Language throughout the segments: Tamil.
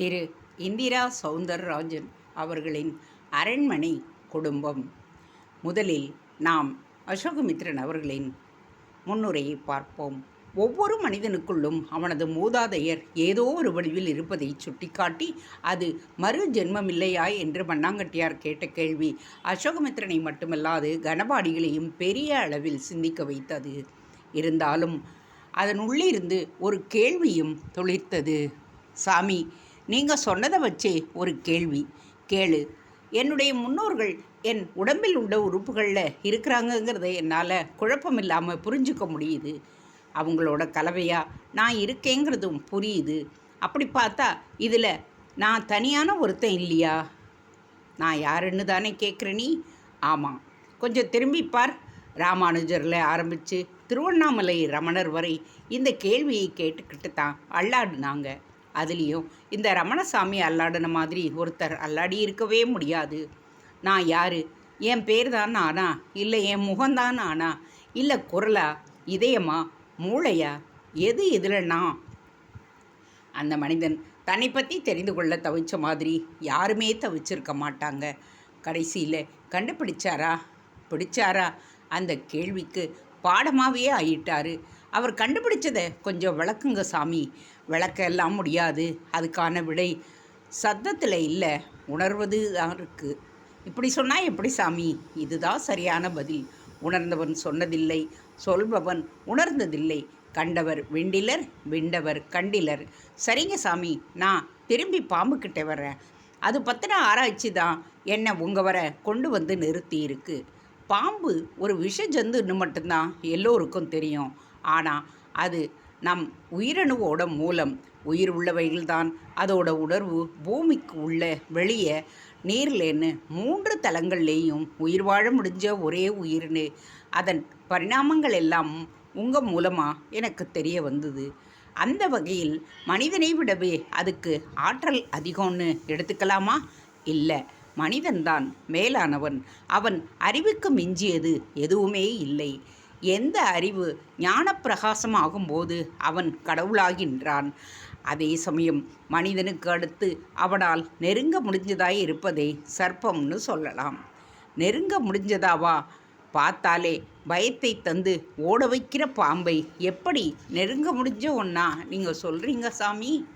திரு இந்திரா சௌந்தரராஜன் அவர்களின் அரண்மனை குடும்பம். முதலில் நாம் அசோகமித்ரன் அவர்களின் முன்னுரையை பார்ப்போம். ஒவ்வொரு மனிதனுக்குள்ளும் அவனது மூதாதையர் ஏதோ ஒரு வடிவில் இருப்பதை சுட்டிக்காட்டி அது மறு ஜென்மமில்லையா என்று மண்ணாங்கட்டியார் கேட்ட கேள்வி அசோகமித்ரனை மட்டுமல்லாது கனபாடிகளையும் பெரிய அளவில் சிந்திக்க வைத்தது. இருந்தாலும் அதன் உள்ளிருந்து ஒரு கேள்வியும் தொழிற்த்தது சாமி நீங்கள் சொன்னதை வச்சே ஒரு கேள்வி. கேளு. என்னுடைய முன்னோர்கள் என் உடம்பில் உள்ள உறுப்புகளில் இருக்கிறாங்கங்கிறத என்னால் குழப்பம் இல்லாமல் புரிஞ்சுக்க முடியுது. அவங்களோட கலவையாக நான் இருக்கேங்கிறதும் புரியுது. அப்படி பார்த்தா இதில் நான் தனியான ஒருத்தன் இல்லையா? நான் யாருன்னு தானே கேட்குற நீ? ஆமாம் கொஞ்சம் திரும்பி பார். ராமானுஜரில் ஆரம்பித்து திருவண்ணாமலை ரமணர் வரை இந்த கேள்வியை கேட்டுக்கிட்டு தான் அல்லாடுனாங்க அதுலேயும் இந்த ரமணசாமி அல்லாடின மாதிரி ஒருத்தர் அல்லாடி இருக்கவே முடியாது. நான் யார்? என் பேர் தான் நானா? இல்லை என் முகம்தான் நானா? இல்லை குரலா? இதயமா? மூளையா? எது இதில் நான்? அந்த மனிதன் தன்னை பற்றி தெரிந்து கொள்ள தவிச்ச மாதிரி யாருமே தவிச்சிருக்க மாட்டாங்க. கடைசியில் கண்டுபிடிச்சாரா? பிடிச்சாரா? அந்த கேள்விக்கு பாடமாகவே ஆயிட்டாரு. அவர் கண்டுபிடிச்சதை கொஞ்சம் விளக்குங்க சாமி. விளக்க எல்லாம் முடியாது. அதுக்கான விடை சத்தத்தில் இல்லை. உணர்வது தான் இருக்குது இப்படி சொன்னால் எப்படி சாமி? இதுதான் சரியான பதில். உணர்ந்தவன் சொன்னதில்லை. சொல்பவன் உணர்ந்ததில்லை. கண்டவர் விண்டிலர் விண்டவர் கண்டிலர். சரிங்க சாமி. நான் திரும்பி பாம்புக்கிட்ட வர்றேன். அது பற்றின ஆராய்ச்சி தான் என்னை உங்கள் வர கொண்டு வந்து நிறுத்தி இருக்கு. பாம்பு ஒரு விஷ ஜந்துன்னு மட்டும்தான் எல்லோருக்கும் தெரியும். ஆனால் அது நம் உயிரணுவோட மூலம். உயிர் உள்ளவைகள்தான். அதோட உணர்வு பூமிக்கு உள்ள வெளியே நீர்லேன்னு மூன்று தலங்கள்லேயும் உயிர் வாழ முடிஞ்ச ஒரே உயிர்னு. அதன் பரிணாமங்கள் எல்லாம் உங்கள் மூலமாக எனக்கு தெரிய வந்தது. அந்த வகையில் மனிதனை விடவே அதுக்கு ஆற்றல் அதிகம்னு எடுத்துக்கலாமா? இல்லை மனிதன்தான் மேலானவன். அவன் அறிவுக்கு மிஞ்சியது எதுவுமே இல்லை. எந்த அறிவு ஞானப்பிரகாசம் ஆகும்போது அவன் கடவுளாகின்றான்? அதே சமயம் மனிதனுக்கு அடுத்து அவனால் நெருங்க முடிஞ்சதாய் இருப்பதை சர்ப்பம்னு சொல்லலாம். நெருங்க முடிஞ்சதாவா? பார்த்தாலே பயத்தை தந்து ஓட வைக்கிற பாம்பை எப்படி நெருங்க முடிஞ்ச ஒன்றா நீங்கள் சொல்கிறீங்க சாமி?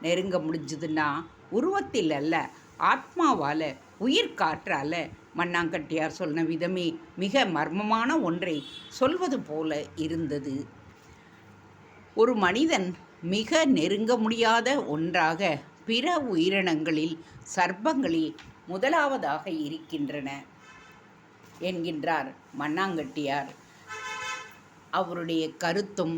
நெருங்க முடிஞ்சதுன்னா உருவத்தில் அல்ல ஆத்மாவால் உயிர் காற்றால் மண்ணாங்கட்டியார் சொன்ன விதமே மிக மர்மமான ஒன்றை சொல்வது போல இருந்தது. ஒரு மனிதன் மிக நெருங்க முடியாத ஒன்றாக பிற உயிரினங்களில் சர்ப்பங்களில் முதலாவதாக இருக்கின்றன என்கின்றார் மண்ணாங்கட்டியார். அவருடைய கருத்தும்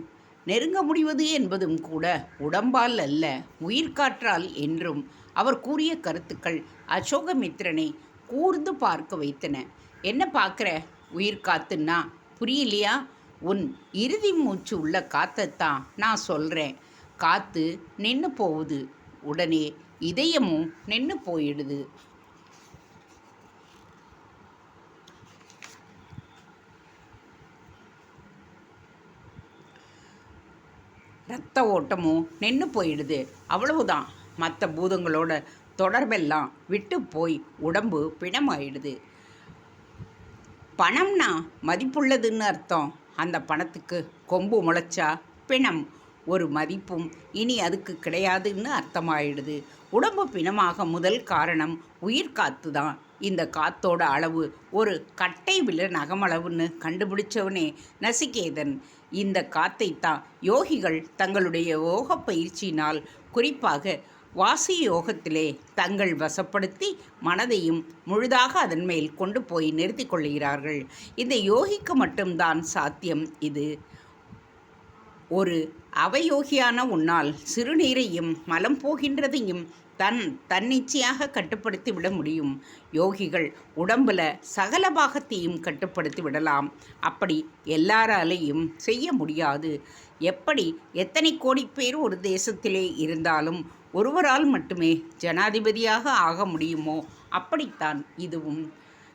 நெருங்க முடிவது என்பதும் கூட உடம்பால் அல்ல உயிர்காற்றால் என்றும் அவர் கூறிய கருத்துக்கள் அசோகமித்திரனை கூர்ந்து பார்க்க வைத்தன. என்ன பார்க்குற? உயிர் காத்துன்னா? புரியலையா? உன் இறுதி மூச்சு உள்ள காத்தைத்தான் நான் சொல்கிறேன் காற்று நின்று போகுது. உடனே இதயமும் நின்று போயிடுது. ரத்த ஓட்டமும் நின்று போயிடுது. அவ்வளவுதான். மற்ற பூதங்களோட தொடர்பெல்லாம் விட்டு போய் உடம்பு பிணமாயிடுது. பணம்னா மதிப்புள்ளதுன்னு அர்த்தம். அந்த பணத்துக்கு கொம்பு முளைச்சா பிணம். ஒரு மதிப்பும் இனி அதுக்கு கிடையாதுன்னு அர்த்தமாயிடுது. உடம்பு பிணமாக முதல் காரணம் உயிர் காத்து தான். இந்த காத்தோட அளவு ஒரு கட்டை வில நகமளவுன்னு கண்டுபிடிச்சவனே நசிகேதன். இந்த காத்தைத்தான் யோகிகள் தங்களுடைய யோக பயிற்சியினால் குறிப்பாக வாசி யோகத்திலே தங்கள் வசப்படுத்தி மனதையும் முழுதாக அதன் மேல் கொண்டு போய் நிறுத்தி கொள்கிறார்கள் இந்த யோகிக்கு மட்டும்தான் சாத்தியம் இது. ஒரு அவயோகியான உன்னால் சிறுநீரையும் மலம் போகின்றதையும் தன் தன்னிச்சையாக கட்டுப்படுத்தி விட முடியும். யோகிகள் உடம்புல சகல பாகத்தையும் கட்டுப்படுத்தி விடலாம். அப்படி எல்லாராலையும் செய்ய முடியாது. எப்படி எத்தனை கோடி பேர் ஒரு தேசத்திலே இருந்தாலும் ஒருவரால் மட்டுமே ஜனாதிபதியாக ஆக முடியுமோ? அப்படித்தான் இதுவும்.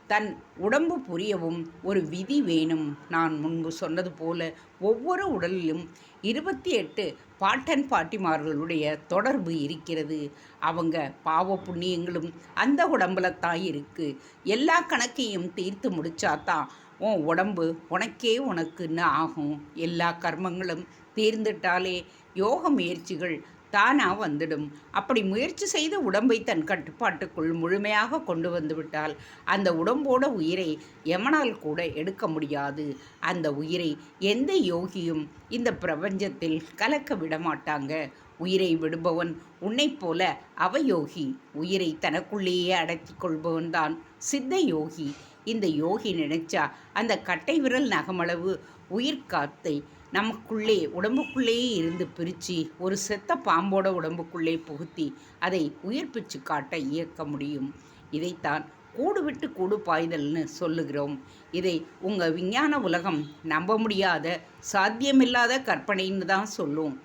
தன் உடம்பு புரியவும் ஒரு விதி வேணும். நான் முன்பு சொன்னது போல ஒவ்வொரு உடலிலும் இருபத்தி எட்டு பாட்டன் பாட்டிமார்களுடைய தொடர்பு இருக்கிறது. அவங்க பாவ புண்ணியங்களும் அந்த உடம்புல தான் இருக்குது எல்லா கணக்கையும் தீர்த்து முடிச்சாதான் உன் உடம்பு உனக்கே உனக்குன்னு ஆகும். எல்லா கர்மங்களும் தீர்ந்துட்டாலே யோக முயற்சிகள் தானாக வந்துடும். அப்படி முயற்சி செய்து உடம்பை தன் கட்டுப்பாட்டுக்குள் முழுமையாக கொண்டு வந்துவிட்டால் அந்த உடம்போட உயிரை எமனால் கூட எடுக்க முடியாது. அந்த உயிரை எந்த யோகியும் இந்த பிரபஞ்சத்தில் கலக்க விட மாட்டாங்க. உயிரை விடுபவன் உன்னைப் போல அவயோகி உயிரை தனக்குள்ளேயே அடக்கி கொள்பவன் தான் சித்த யோகி. இந்த யோகி நினைச்சா அந்த கட்டை விரல் நகமளவு உயிர் காத்தை நமக்குள்ளே உடம்புக்குள்ளேயே இருந்து பிரித்து ஒரு செத்த பாம்போட உடம்புக்குள்ளே புகுத்தி அதை உயிர்ப்பிச்சு காட்ட இயக்க முடியும். இதைத்தான் கூடு விட்டு கூடு பாய்தல்னு சொல்லுகிறோம். இதை உங்கள் விஞ்ஞான உலகம் நம்ப முடியாத சாத்தியமில்லாத கற்பனைன்னு தான் சொல்லும்.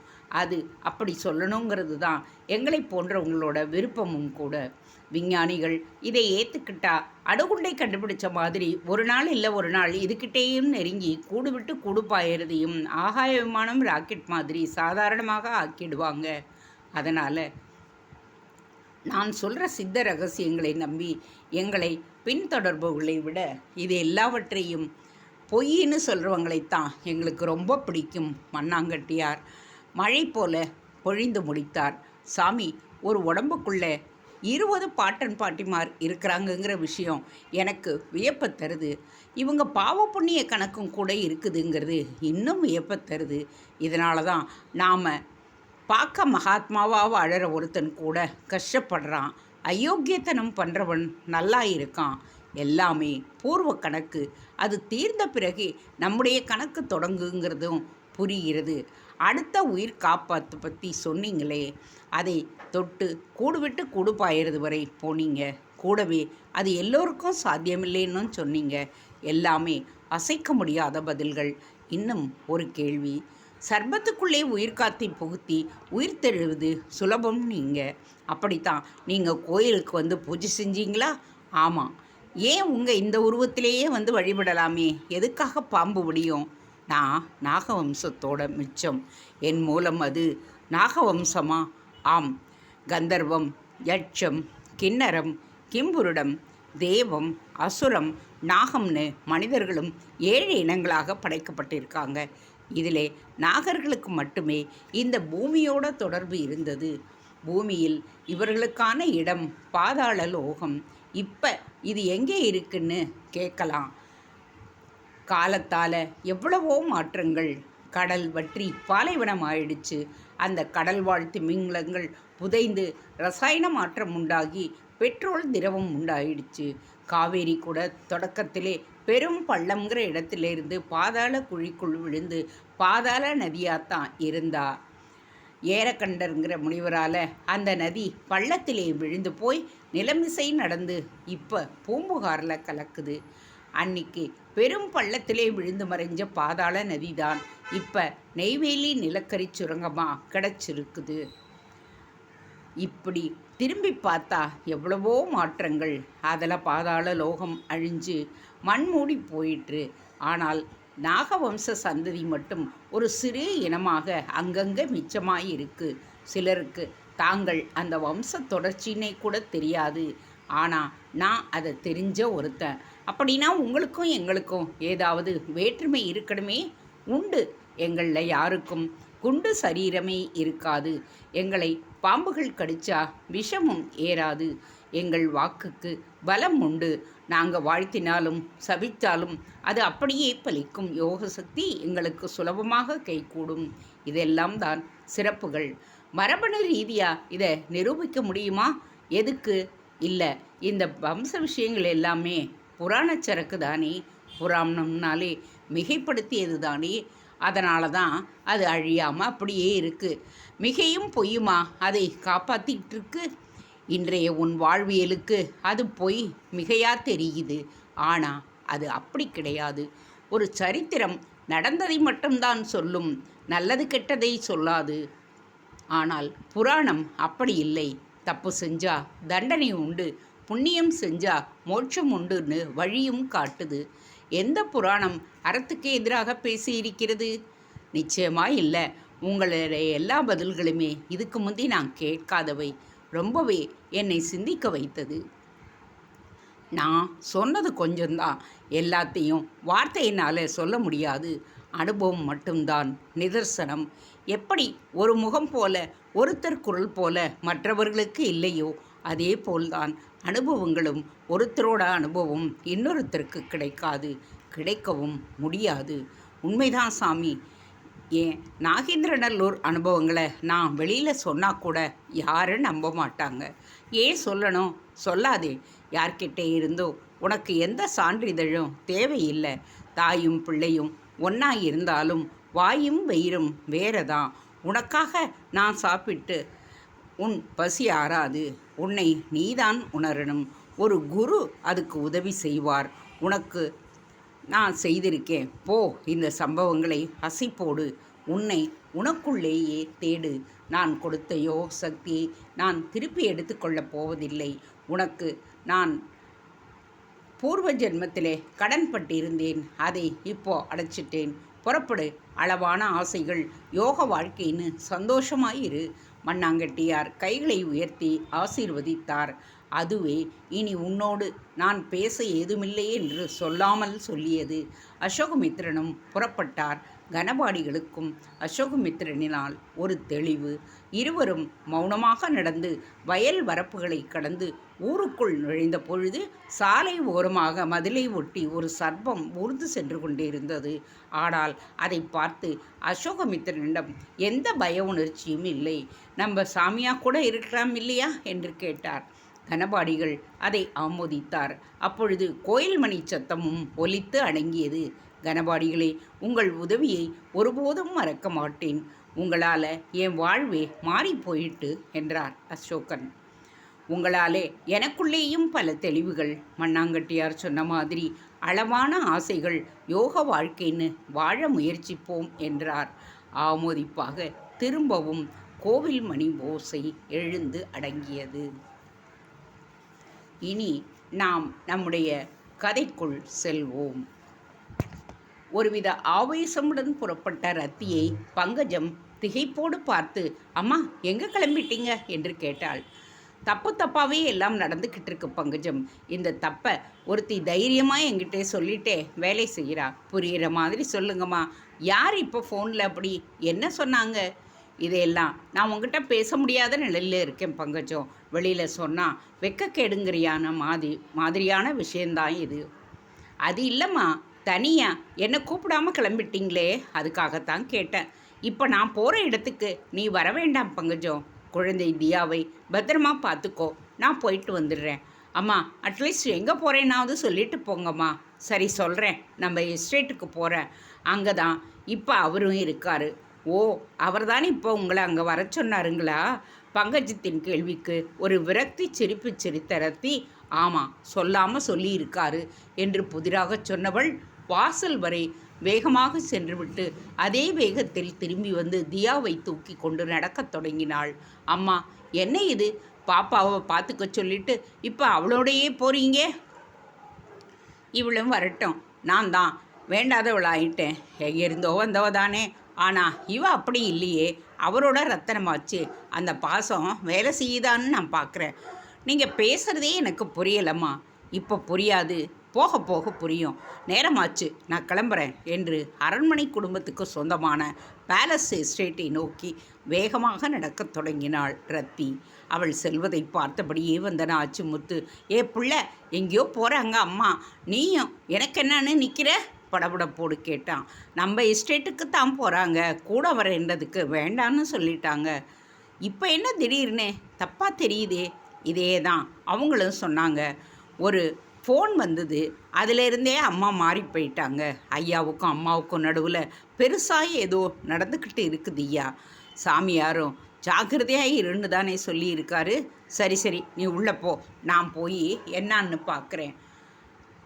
அது அப்படி சொல்லணுங்கிறது தான் எங்களை போன்றவங்களோட விருப்பமும் கூட. விஞ்ஞானிகள் இதை ஏற்றுக்கிட்டா அணுகுண்டை கண்டுபிடிச்ச மாதிரி ஒரு நாள் இல்லை ஒரு நாள் இதுக்கிட்டேயும் நெருங்கி கூடு விட்டு கூடு பாயறதையும் ஆகாய விமானம் ராக்கெட் மாதிரி சாதாரணமாக ஆக்கிடுவாங்க. அதனால் நான் சொல்கிற சித்த ரகசியங்களை நம்பி எங்களை பின்தொடர்பவர்களை விட இது எல்லாவற்றையும் பொய்ன்னு சொல்கிறவங்களைத்தான் எங்களுக்கு ரொம்ப பிடிக்கும் மண்ணாங்கட்டியார். மழை போல பொழிந்து முடித்தார். சாமி ஒரு உடம்புக்குள்ளே இருபது பாட்டன் பாட்டிமார் இருக்கிறாங்கங்கிற விஷயம் எனக்கு வியப்பை தருது. இவங்க பாவ புண்ணிய கணக்கும் கூட இருக்குதுங்கிறது இன்னும் வியப்பை தருது. இதனால தான் நாம் பார்க்க மகாத்மாவாக வாழற ஒருத்தன் கூட கஷ்டப்படுறான். அயோக்கியத்தனம் பண்ணுறவன் நல்லா இருக்கான். எல்லாமே பூர்வ கணக்கு. அது தீர்ந்த பிறகு நம்முடைய கணக்கு தொடங்குங்கிறதும் புரிகிறது. அடுத்த உயிர் காப்பாற்று பற்றி சொன்னீங்களே அதை தொட்டு கூடு விட்டு கூடு பாயிறது வரை போனீங்க. கூடவே அது எல்லோருக்கும் சாத்தியமில்லைன்னு சொன்னீங்க. எல்லாமே அசைக்க முடியாத பதில்கள். இன்னும் ஒரு கேள்வி. சர்பத்துக்குள்ளே உயிர் காத்தி புகுத்தி உயிர் தெழுவது சுலபம் நீங்கள் அப்படித்தான். நீங்கள் கோயிலுக்கு வந்து பூஜை செஞ்சீங்களா? ஆமாம் ஏன் உங்கள் இந்த உருவத்திலேயே வந்து வழிபடலாமே? எதுக்காக பாம்பு முடியும் நான் நாகவம்சத்தோட மிச்சம். என் மூலம் அது நாகவம்சமா? ஆம். கந்தர்வம் யட்சம் கிண்ணரம் கிம்புருடம் தேவம் அசுரம் நாகம்னு மனிதர்களும் ஏழு இனங்களாக படைக்கப்பட்டிருக்காங்க. இதிலே நாகர்களுக்கு மட்டுமே இந்த பூமியோட தொடர்பு இருந்தது. பூமியில் இவர்களுக்கான இடம் பாதாள லோகம். இப்போ இது எங்கே இருக்குன்னு கேட்கலாம். காலத்தால் எவ்வளவோ மாற்றங்கள். கடல் வற்றி பாலைவனம் ஆயிடுச்சு. அந்த கடல் வாழ் திமிங்கலங்கள் புதைந்து ரசாயன மாற்றம் உண்டாகி பெட்ரோல் திரவம் உண்டாயிடுச்சு. காவேரி கூட தொடக்கத்திலே பெரும் பள்ளம்ங்கிற இடத்திலிருந்து பாதாள குழிக்குள் விழுந்து பாதாள நதியாத்தான் இருந்தா. ஏரக்கண்டருங்கிற முனிவரால் அந்த நதி பள்ளத்திலே விழுந்து போய் நிலமிசை நடந்து இப்போ பூம்புகாரில் கலக்குது. அன்னைக்கு பெரும் பள்ளத்திலே விழுந்து மறைஞ்ச பாதாள நதிதான். இப்போ நெய்வேலி நிலக்கரி சுரங்கமாக கிடச்சிருக்குது. இப்படி திரும்பி பார்த்தா எவ்வளவோ மாற்றங்கள். அதில் பாதாள லோகம் அழிஞ்சு மண்மூடி போயிற்று. ஆனால் நாகவம்ச சந்ததி மட்டும் ஒரு சிறு இனமாக அங்கங்கே மிச்சமாக இருக்கு சிலருக்கு தாங்கள் அந்த வம்ச தொடர்ச்சினை கூட தெரியாது. ஆனால் நான் அதை தெரிஞ்ச ஒருத்தன். அப்படின்னா உங்களுக்கும் எங்களுக்கும் ஏதாவது வேற்றுமை இருக்கணுமே? உண்டு. எங்களில் யாருக்கும் குண்டு சரீரமே இருக்காது. எங்களை பாம்புகள் கடிச்சா விஷமும் ஏறாது. எங்கள் வாக்குக்கு பலம் உண்டு. நாங்கள் வாழ்த்தினாலும் சபித்தாலும் அது அப்படியே பலிக்கும். யோக சக்தி எங்களுக்கு சுலபமாக கைகூடும். இதெல்லாம் தான் சிறப்புகள். மரபணு ரீதியாக இதை நிரூபிக்க முடியுமா? எதுக்கு? இல்லை இந்த வம்ச விஷயங்கள் எல்லாமே புராண சரக்கு தானே? புராணம்னாலே மிகைப்படுத்தியது தானே? அதனால தான் அது அழியாமல் அப்படியே இருக்குது மிகையும் பொய்யுமா? அதை காப்பாற்றிக்கிட்டு இருக்கு இன்றைய உன் வாழ்வியலுக்கு அது பொய் மிகையாக தெரியுது. ஆனால் அது அப்படி கிடையாது. ஒரு சரித்திரம் நடந்ததை மட்டும்தான் சொல்லும். நல்லது கெட்டதை சொல்லாது. ஆனால் புராணம் அப்படி இல்லை. தப்பு செஞ்சா தண்டனை உண்டு. புண்ணியம் செஞ்சா மோட்சம் உண்டுன்னு வழியும் காட்டுது. எந்த புராணம் அறத்துக்கு எதிராக பேசியிருக்கிறது? நிச்சயமா இல்லை. உங்களுடைய எல்லா பதில்களுமே இதுக்கு முந்தி நான் கேட்காதவை. ரொம்பவே என்னை சிந்திக்க வைத்தது. நான் சொன்னது கொஞ்சம்தான். எல்லாத்தையும் வார்த்தையினால் சொல்ல முடியாது. அனுபவம் மட்டும்தான். நிதர்சனம். எப்படி ஒரு முகம் போல ஒருத்தர் குரல் போல மற்றவர்களுக்கு இல்லையோ அதே போல்தான். அனுபவங்களும் ஒருத்தரோட அனுபவம் இன்னொருத்தருக்கு கிடைக்காது கிடைக்கவும் முடியாது. உண்மைதான் சாமி. ஏன்? நாகேந்திரநல்லூர் அனுபவங்களை நான் வெளியில் சொன்னால் கூட யாரும் நம்ப மாட்டாங்க. ஏன் சொல்லணும்? சொல்லாதே. யார்கிட்டே இருந்தோ உனக்கு எந்த சான்றிதழும் தேவையில்லை. தாயும் பிள்ளையும் ஒன்றா இருந்தாலும் வாயும் வயிறும் வேறதான். உனக்காக நான் சாப்பிட்டு உன் பசி ஆறாது. உன்னை நீதான் உணரணும். ஒரு குரு அதுக்கு உதவி செய்வார். உனக்கு நான் செய்திருக்கேன். போ இந்த சம்பவங்களை அசைப்போடு. உன்னை உனக்குள்ளேயே தேடு. நான் கொடுத்த யோக சக்தியை நான் திருப்பி எடுத்துக்கொள்ளப் போவதில்லை. உனக்கு நான் பூர்வ ஜென்மத்திலே கடன்பட்டிருந்தேன் அதை இப்போ அடைச்சிட்டேன். புறப்படு. அளவான ஆசைகள். யோக வாழ்க்கைன்னு சந்தோஷமாயிரு. மண்ணாங்கட்டியார் கைகளை உயர்த்தி ஆசீர்வதித்தார். அதுவே இனி உன்னோடு நான் பேச ஏதுமில்லை என்று சொல்லாமல் சொல்லியது. அசோகமித்திரனும் புறப்பட்டார். கனபாடிகளுக்கும் அசோகமித்திரனினால் ஒரு தெளிவு. இருவரும் மௌனமாக நடந்து வயல் வரப்புகளை கடந்து ஊருக்குள் நுழைந்த பொழுது சாலை ஓரமாக மதிலை ஒட்டி ஒரு சர்ப்பம் ஊர்ந்து சென்று கொண்டிருந்தது. ஆனால் அதை பார்த்து அசோகமித்திரனிடம் எந்த பய உணர்ச்சியும் இல்லை. நம்ம சாமியா கூட இருக்கலாம் இல்லையா? என்று கேட்டார். கனபாடிகள் அதை ஆமோதித்தார். அப்பொழுது கோயில் மணி சத்தமும் ஒலித்து அடங்கியது. கனபாடிகளே உங்கள் உதவியை ஒருபோதும் மறக்க மாட்டேன். உங்களால் என் வாழ்வே மாறி போயிட்டு என்றார் அசோகன். உங்களாலே எனக்குள்ளேயும் பல தெளிவுகள். மண்ணாங்கட்டியார் சொன்ன மாதிரி அளவான ஆசைகள் யோக வாழ்க்கைன்னு வாழ முயற்சிப்போம் என்றார். ஆமோதிப்பாக திரும்பவும் கோவில் மணி ஓசை எழுந்து அடங்கியது. இனி நாம் நம்முடைய கதைக்குள் செல்வோம். ஒருவித ஆவேசமுடன் புறப்பட்ட ரத்தியை பங்கஜம் திகைப்போடு பார்த்து அம்மா எங்கே கிளம்பிட்டீங்க? என்று கேட்டாள். தப்பு தப்பாகவே எல்லாம் நடந்துக்கிட்டு இருக்கு பங்கஜம். இந்த தப்பை ஒருத்தி தைரியமாக என்கிட்ட சொல்லிட்டே வேலை செய்கிறா. புரிகிற மாதிரி சொல்லுங்கம்மா. யார் இப்போ ஃபோனில் அப்படி என்ன சொன்னாங்க? இதையெல்லாம் நான் உங்ககிட்ட பேச முடியாத நிலையில் இருக்கேன் பங்கஜம். வெளியில் சொன்னால் வெக்கக்கேடுங்கிறியான மாதிரி மாதிரியான விஷயந்தான் இது. அது இல்லைம்மா. தனியாக என்னை கூப்பிடாம கிளம்பிட்டீங்களே அதுக்காகத்தான் கேட்டேன். இப்போ நான் போகிற இடத்துக்கு நீ வர வேண்டாம் பங்கஜம் குழந்தை தியாவை பத்திரமா பார்த்துக்கோ. நான் போயிட்டு வந்துடுறேன். அம்மா அட்லீஸ்ட் எங்கே போகிறேன்னாவது சொல்லிட்டு போங்கம்மா. சரி சொல்கிறேன் நம்ம எஸ்டேட்டுக்கு போகிறேன் அங்கே தான் இப்போ அவரும் இருக்கார். ஓ அவர் தானே இப்போ உங்களை அங்கே வர சொன்னாருங்களா? பங்கஜத்தின் கேள்விக்கு ஒரு விரக்தி சிரிப்பு சிரித்த ரத்தி ஆமாம் சொல்லாமல் சொல்லியிருக்காரு என்று புதிராக சொன்னவள் வாசல் வரை வேகமாக சென்றுவிட்டு அதே வேகத்தில் திரும்பி வந்து தியாவை தூக்கி கொண்டு நடக்கத் தொடங்கினாள். அம்மா என்ன இது? பாப்பாவை பார்த்துக்க சொல்லிட்டு இப்போ அவளோடையே போறீங்க? இவளும் வரட்டும். நான் தான். வேண்டாதவள் ஆயிட்டேன். வந்தவ தானே. ஆனால் இவ அப்படி இல்லையே. அவரோட ரத்தனமாச்சு அந்த பாசம் வேலை செய்யுதான்னு நான் பார்க்குறேன் நீங்கள் பேசுகிறதே எனக்கு புரியலம்மா. இப்போ புரியாது. போக போக புரியும். நேரமாச்சு நான் கிளம்புறேன் என்று அரண்மனை குடும்பத்துக்கு சொந்தமான பேலஸ் எஸ்டேட்டை நோக்கி வேகமாக நடக்கத் தொடங்கினாள் ரத்தி. அவள் செல்வதை பார்த்தபடியே வந்தன ஆச்சுமுத்து ஏ புள்ள எங்கேயோ போகிறாங்க அம்மா நீயும் எனக்கு என்னன்னு நிற்கிற படபடப்போடு கேட்டான். நம்ம எஸ்டேட்டுக்கு தான் போகிறாங்க கூட வரேன்றதுக்கு வேண்டான்னு சொல்லிட்டாங்க. இப்போ என்ன திடீர்னு? தப்பாக தெரியுதே. இதே தான் அவங்களும் சொன்னாங்க. ஒரு ஃபோன் வந்தது. அதிலிருந்தே அம்மா மாறி போயிட்டாங்க. ஐயாவுக்கும் அம்மாவுக்கும் நடுவில் பெருசாக ஏதோ நடந்துக்கிட்டு இருக்குது ஐயா. சாமியாரும் ஜாக்கிரதையாக இருன்னு தானே சொல்லியிருக்காரு. சரி சரி நீ உள்ளே போ. நான் போய் என்னான்னு பார்க்குறேன்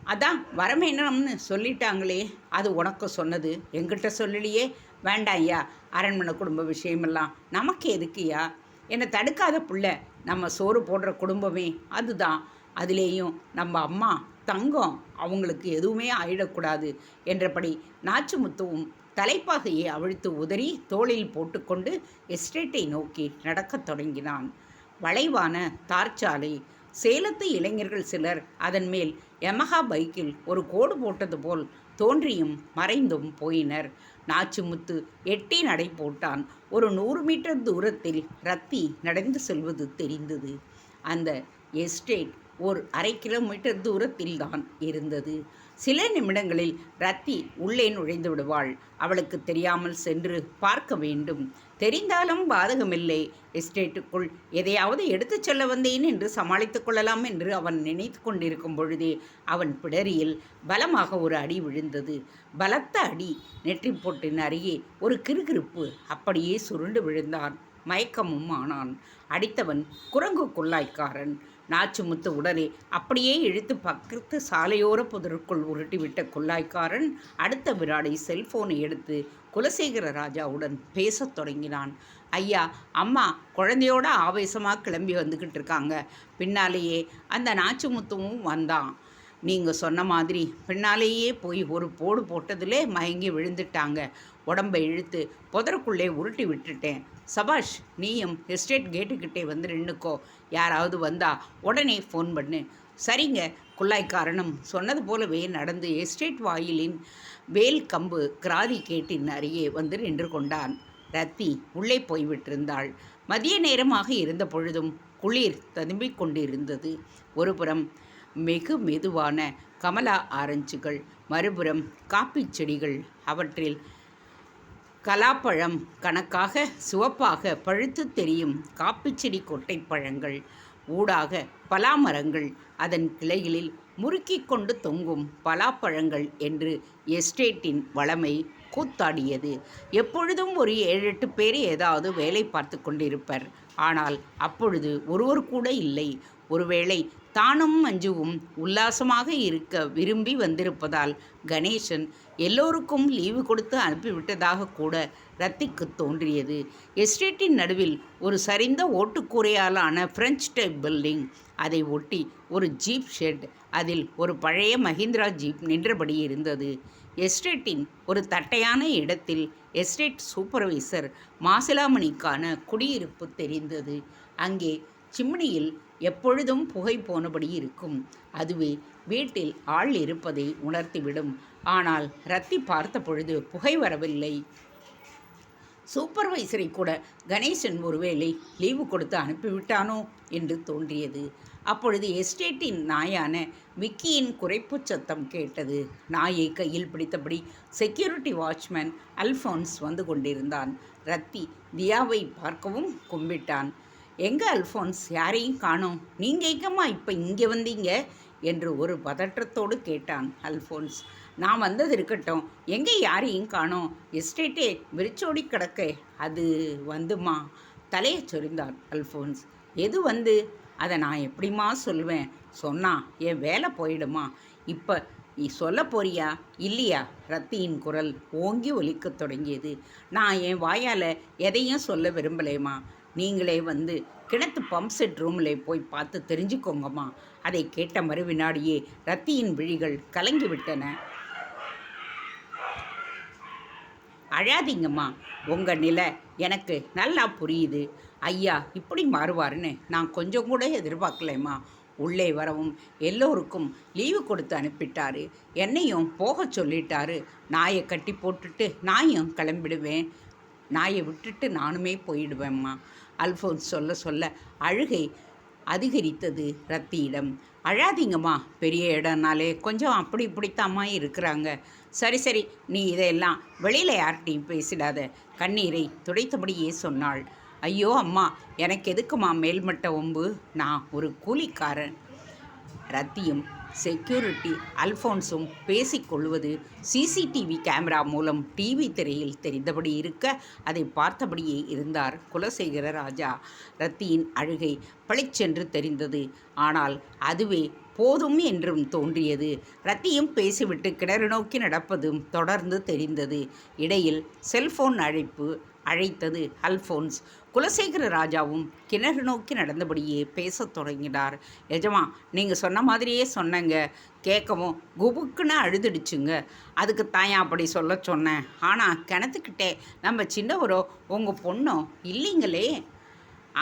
அதான் வரமேனம்னு சொல்லிட்டாங்களே. அது உனக்கு சொன்னது. எங்கிட்ட சொல்லலையே. வேண்டாம் ஐயா அரண்மனை குடும்ப விஷயமெல்லாம். நமக்கு எதுக்குயா என்னை தடுக்காத புள்ள. நம்ம சோறு போடுற குடும்பமே அதுதான். அதிலேயும் நம்ம அம்மா தங்கம் அவங்களுக்கு எதுவுமே ஆயிடக்கூடாது என்றபடி நாச்சுமுத்துவும் தலைப்பாகையை அவிழ்த்து உதறி தோளில் போட்டுக்கொண்டு எஸ்டேட்டை நோக்கி நடக்கத் தொடங்கினான். வளைவான தார்ச்சாலை சேலத்து இளைஞர்கள் சிலர் அதன் மேல் யமஹா பைக்கில் ஒரு கோடு போட்டது போல் தோன்றியும் மறைந்தும் போயினர். நாச்சுமுத்து எட்டி நடை போட்டான். ஒரு நூறு மீட்டர் தூரத்தில் ரத்தி நடந்து செல்வது தெரிந்தது. அந்த எஸ்டேட் ஓர் அரை கிலோமீட்டர் தூரத்தில் தான் இருந்தது. சில நிமிடங்களில் ரத்தி உள்ளே நுழைந்து விடுவாள். அவளுக்கு தெரியாமல் சென்று பார்க்க வேண்டும். தெரிந்தாலும் பாதகமில்லை. எஸ்டேட்டுக்குள் எதையாவது எடுத்துச் செல்ல வந்தேன் என்று சமாளித்துக் கொள்ளலாம் என்று அவன் நினைத்து கொண்டிருக்கும் பொழுதே அவன் பிடரியில் பலமாக ஒரு அடி விழுந்தது. பலத்த அடி நெற்றி போட்டின் அருகே ஒரு கிறுகிறுப்பு அப்படியே சுருண்டு விழுந்தான். மயக்கமும் ஆனான். அடித்தவன் குரங்கு குள்ளாய்க்காரன். நாச்சுமுத்து உடனே அப்படியே இழுத்து பக்கத்து சாலையோர புதருக்குள் உருட்டிவிட்ட கொள்ளாய்க்காரன் அடுத்த விராடை செல்போனை எடுத்து குலசேகர ராஜாவுடன் பேசத் தொடங்கினான். ஐயா அம்மா குழந்தையோட ஆவேசமாக கிளம்பி வந்துக்கிட்டு இருக்காங்க. பின்னாலேயே அந்த நாச்சுமுத்துவும் வந்தான். நீங்கள் சொன்ன மாதிரி பின்னாலேயே போய் ஒரு போடு போட்டதிலே மயங்கி விழுந்துட்டாங்க. உடம்பை இழுத்து புதருக்குள்ளே உருட்டி விட்டுட்டேன். சபாஷ் நீயும் எஸ்டேட் கேட்டுக்கிட்டே வந்து நின்றுக்கோ யாராவது வந்தா உடனே ஃபோன் பண்ணு. சரிங்க குள்ளாய்க்காரனும் சொன்னது போலவே நடந்து எஸ்டேட் வாயிலின் வேல் கம்பு கிராதி கேட்டின் அருகே வந்து நின்று கொண்டான். ரத்தி உள்ளே போய்விட்டிருந்தாள் மதிய நேரமாக இருந்த பொழுதும் குளிர் ததும்பிக் கொண்டிருந்தது. ஒருபுறம் வெகு மெதுவான கமலா ஆரஞ்சுகள் மறுபுறம் காப்பி செடிகள் அவற்றில் கலாப்பழம் கணக்காக சிவப்பாக பழுத்து தெரியும் காப்பிச்செடி கொட்டைப்பழங்கள். ஊடாக பலாமரங்கள் அதன் கிளைகளில் முறுக்கிக் கொண்டு தொங்கும் பலாப்பழங்கள் என்று எஸ்டேட்டின் வளமை கூத்தாடியது. எப்பொழுதும் ஒரு ஏழெட்டு பேர் ஏதாவது வேலை பார்த்து கொண்டிருப்பர். ஆனால் அப்பொழுது ஒருவர் கூட இல்லை. ஒருவேளை தானும் மஞ்சுவும் உல்லாசமாக இருக்க விரும்பி வந்திருப்பதால் கணேசன் எல்லோருக்கும் லீவு கொடுத்து அனுப்பிவிட்டதாக கூட ரத்திக்கு தோன்றியது. எஸ்டேட்டின் நடுவில் ஒரு சரிந்த ஓட்டுக்கூரையாலான பிரெஞ்ச் டைப் பில்டிங் அதை ஒட்டி ஒரு ஜீப் ஷெட் அதில் ஒரு பழைய மஹிந்திரா ஜீப் நின்றபடி இருந்தது. எஸ்டேட்டின் ஒரு தட்டையான இடத்தில் எஸ்டேட் சூப்பர்வைசர் மாசிலாமணிக்கான குடியிருப்பு தெரிந்தது. அங்கே சிம்னியில் எப்பொழுதும் புகை போனபடி இருக்கும். அதுவே வீட்டில் ஆள் இருப்பதை உணர்த்திவிடும். ஆனால் ரத்தி பார்த்த பொழுது புகை வரவில்லை. சூப்பர்வைசரை கூட கணேசன் ஒருவேளை லீவு கொடுத்து அனுப்பிவிட்டானோ என்று தோன்றியது. அப்பொழுது எஸ்டேட்டின் நாயான விக்கியின் குறைப்புச் சத்தம் கேட்டது. நாயை கையில் பிடித்தபடி செக்யூரிட்டி வாட்ச்மேன் அல்ஃபோன்ஸ் வந்து கொண்டிருந்தான். ரத்தி தியாவை பார்க்கவும் கும்பிட்டான். எங்கே அல்ஃபோன்ஸ்? யாரையும் காணோம். நீங்கள் எங்கம்மா இப்போ இங்கே வந்தீங்க? என்று ஒரு பதற்றத்தோடு கேட்டான் அல்ஃபோன்ஸ். நான் வந்தது இருக்கட்டும். எங்கே யாரையும் காணோம்? எஸ்டேட்டே விரிச்சோடி கிடக்க. அது வந்துமா? தலையை சொரிந்தார் அல்ஃபோன்ஸ். எது வந்து? அதை நான் எப்படிம்மா சொல்வேன் சொன்னா என் வேலை போயிடுமா? இப்போ நீ சொல்ல போறியா? இல்லையா? ரத்தியின் குரல் ஓங்கி ஒலிக்கத் தொடங்கியது. நான் என் வாயால் எதையும் சொல்ல விரும்பலேம்மா. நீங்களே வந்து கிணத்து பம்ப் செட் ரூமில் போய் பார்த்து தெரிஞ்சுக்கோங்கம்மா. அதை கேட்ட மறு வினாடியே ரத்தியின் விழிகள் கலங்கிவிட்டன. அழாதீங்கம்மா உங்கள் நிலை எனக்கு நல்லா புரியுது. ஐயா இப்படி மாறுவாருன்னு நான் கொஞ்சம் கூட எதிர்பார்க்கலைம்மா. உள்ளே வரவும் எல்லோருக்கும் லீவு கொடுத்து அனுப்பிட்டாரு. என்னையும் போக சொல்லிட்டாரு. நாயை கட்டி போட்டுட்டு நாயும் கிளம்பிடுவேன். நாயை விட்டுட்டு நானுமே போயிடுவேம்மா. அல்ஃபோன்ஸ் சொல்ல சொல்ல அழுகை அதிகரித்தது ரத்தியிடம். அழாதீங்கம்மா பெரிய இடம்னாலே கொஞ்சம் அப்படி இப்படித்தாம்மா இருக்கிறாங்க. சரி சரி நீ இதையெல்லாம் வெளியில் யார்கிட்டையும் பேசிடாத. கண்ணீரை துடைத்தபடியே சொன்னாள். ஐயோ அம்மா எனக்கு எதுக்குமா மேல்மட்ட ஒம்பு நான் ஒரு கூலிக்காரன். ரத்தியும் செக்யூரிட்டி அல்ஃபோன்ஸும் பேசிக்கொள்வது சிசிடிவி கேமரா மூலம் டிவி திரையில் தெரிந்தபடி இருக்க அதை பார்த்தபடியே இருந்தார் குலசேகர ராஜா. ரத்தியின் அழுகை பளிச்சென்று தெரிந்தது. ஆனால் அதுவே போதும் என்றும் தோன்றியது. ரத்தியும் பேசிவிட்டு கிணறு நோக்கி நடப்பதும் தொடர்ந்து தெரிந்தது. இடையில் செல்போன் அழைப்பு அழைத்தது அல்ஃபோன்ஸ். குலசேகர ராஜாவும் கிணறு நோக்கி நடந்தபடியே பேசத் தொடங்கினார். எஜமா நீங்கள் சொன்ன மாதிரியே சொன்னங்க. கேட்கவும் குபுக்குன்னு அழுதுடுச்சுங்க. அதுக்கு தாயா அப்படி சொல்ல சொன்னேன். ஆனால் கிணத்துக்கிட்டே நம்ம சின்னவரோ உங்கள் பொண்ணோ இல்லைங்களே?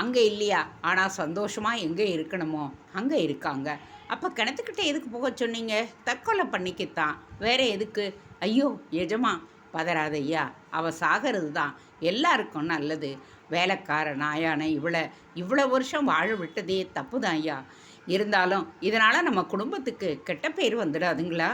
அங்கே இல்லையா? ஆனால் சந்தோஷமாக எங்கே இருக்கணுமோ அங்கே இருக்காங்க. அப்போ கிணத்துக்கிட்டே எதுக்கு போக சொன்னீங்க? தற்கொலை பண்ணிக்கத்தான். வேற எதுக்கு? ஐயோ எஜமா பதறாத ஐயா அவள் சாகிறது தான் எல்லாருக்கும் நல்லது. வேலைக்கார நாயான இவ்வளோ இவ்வளோ வருஷம் வாழ விட்டதே தப்பு தான் ஐயா இருந்தாலும் இதனால் நம்ம குடும்பத்துக்கு கெட்ட பேர் வந்துடாதுங்களா?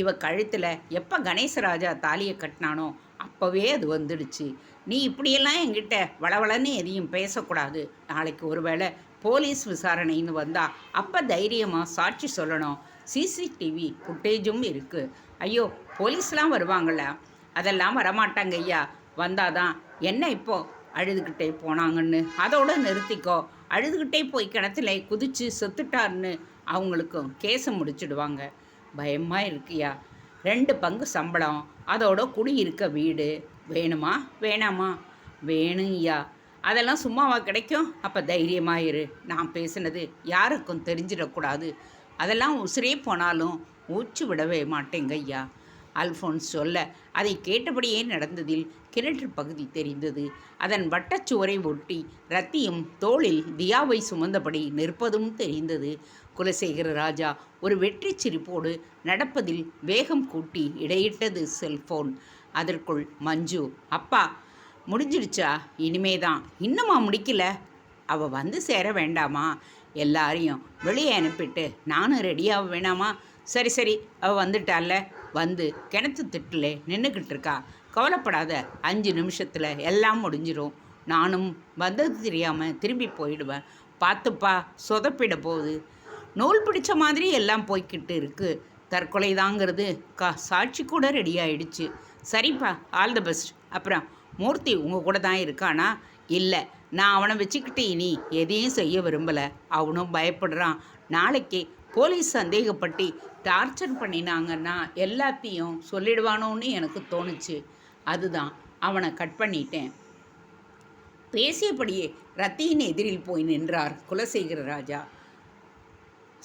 இவ கழுத்தில் எப்போ கணேசராஜா தாலியை கட்டினானோ அப்போவே அது வந்துடுச்சு. நீ இப்படியெல்லாம் என்கிட்ட வளவளன்னு எதையும் பேசக்கூடாது. நாளைக்கு ஒருவேளை போலீஸ் விசாரணைன்னு வந்தால் அப்போ தைரியமாக சாட்சி சொல்லணும். சிசிடிவி ஃபுட்டேஜும் இருக்குது ஐயோ போலீஸ்லாம் வருவாங்களா? அதெல்லாம் வரமாட்டாங்க ஐயா. வந்தாதான் என்ன இப்போ? அழுதுகிட்டே போனாங்கன்னு. அதோடு நிறுத்திக்கோ. அழுதுகிட்டே போய் கிணத்துல குதிச்சு செத்துட்டார்னு அவங்களுக்கும் கேஸை முடிச்சிடுவாங்க. பயமாக இருக்கியா ரெண்டு பங்கு சம்பளம். அதோட குடியிருக்க வீடு. வேணுமா? வேணாமா? வேணும் ஐயா. அதெல்லாம் சும்மாவா கிடைக்கும்? அப்போ தைரியமாக இரு. நான் பேசுனது யாருக்கும் தெரிஞ்சிடக்கூடாது. அதெல்லாம் உசிரே போனாலும் ஊச்சு விடவே மாட்டேங்க ஐயா. அல்ஃபோன்ஸ் சொல்ல அதை கேட்டபடியே நடந்ததில் கிணற்று பகுதி தெரிந்தது. அதன் வட்டச்சுவரை ஒட்டி ரத்தியும் தோளில் தியாவை சுமந்தபடி நிற்பதும் தெரிந்தது. குலசேகர ராஜா ஒரு வெற்றி சிரிப்போடு நடப்பதில் வேகம் கூட்டி இடையிட்டது செல்போன். அதற்குள் மஞ்சு அப்பா முடிஞ்சிடுச்சா? இனிமே தான் இன்னுமா முடிக்கல? அவ வந்து சேர வேண்டாமா? எல்லாரையும் வெளியே அனுப்பிட்டு நானும் ரெடியாக வேணாமா? சரி சரி அவள் வந்துட்டால வந்து கிணத்து திட்டில் நின்றுக்கிட்டு இருக்கா கவலைப்படாத அஞ்சு நிமிஷத்தில் எல்லாம் முடிஞ்சிடும் நானும் வந்தது தெரியாமல் திரும்பி போயிடுவேன். பார்த்துப்பா சொதப்பிட போகுது. நூல் பிடிச்ச மாதிரி எல்லாம் போய்கிட்டு இருக்குது தற்கொலை தாங்கிறது கா சாட்சி கூட ரெடி ஆயிடுச்சு. சரிப்பா ஆல் த பெஸ்ட். அப்புறம் மூர்த்தி உங்கள் கூட தான் இருக்கானா? இல்லை நான் அவனை வச்சுக்கிட்டு இனி எதையும் செய்ய விரும்பலை. அவனும் பயப்படுறான். நாளைக்கு போலீஸ் சந்தேகப்பட்டு டார்ச்சர் பண்ணினாங்கன்னா எல்லாத்தையும் சொல்லிடுவானோன்னு எனக்கு தோணுச்சு. அதுதான். அவனை கட் பண்ணிட்டேன். பேசியபடியே ரத்தியின் எதிரில் போய் நின்றார் குலசேகர ராஜா.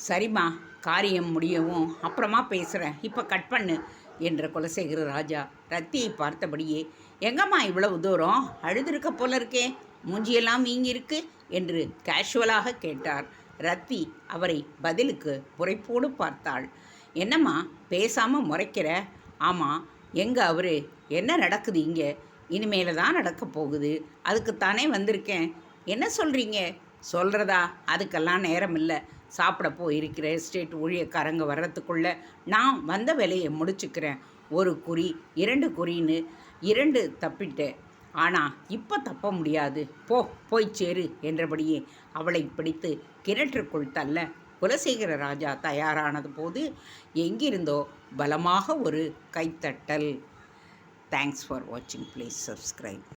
சரிம்மா காரியம் முடியவும் அப்புறமா பேசுகிறேன் இப்போ கட் பண்ணு என்ற குலசேகர ராஜா ரத்தியை பார்த்தபடியே எங்கம்மா இவ்வளவு தூரம்? அழுதுருக்க போல இருக்கே. மூஞ்சியெல்லாம் வீங்கியிருக்கு என்று கேஷுவலாக கேட்டார். ரத்தி அவரை பதிலுக்கு முறைப்போடு பார்த்தாள். என்னம்மா பேசாமல் முறைக்கிற? ஆமாம் எங்கே அவர்? என்ன நடக்குது இங்கே? இனிமேல தான் நடக்க போகுது. அதுக்குத்தானே வந்திருக்கேன். என்ன சொல்கிறீங்க சொல்கிறதா அதுக்கெல்லாம் நேரம் இல்லை. சாப்பிட போயிருக்கிற எஸ்டேட் ஊழியக்காரங்க வர்றதுக்குள்ளே நான் வந்த வேலையை முடிச்சுக்கிறேன். ஒரு குறி இரண்டு குறின்னு இரண்டு தப்பிட்டேன். ஆனால் இப்போ தப்ப முடியாது. போ போய் சேரு என்றபடியே அவளை பிடித்து கிணற்றுக்குள் தள்ள குலசேகர ராஜா தயாரானது போது எங்கிருந்தோ பலமாக ஒரு கைத்தட்டல். தேங்க்ஸ் ஃபார் வாட்சிங் ப்ளீஸ் சப்ஸ்கிரைப்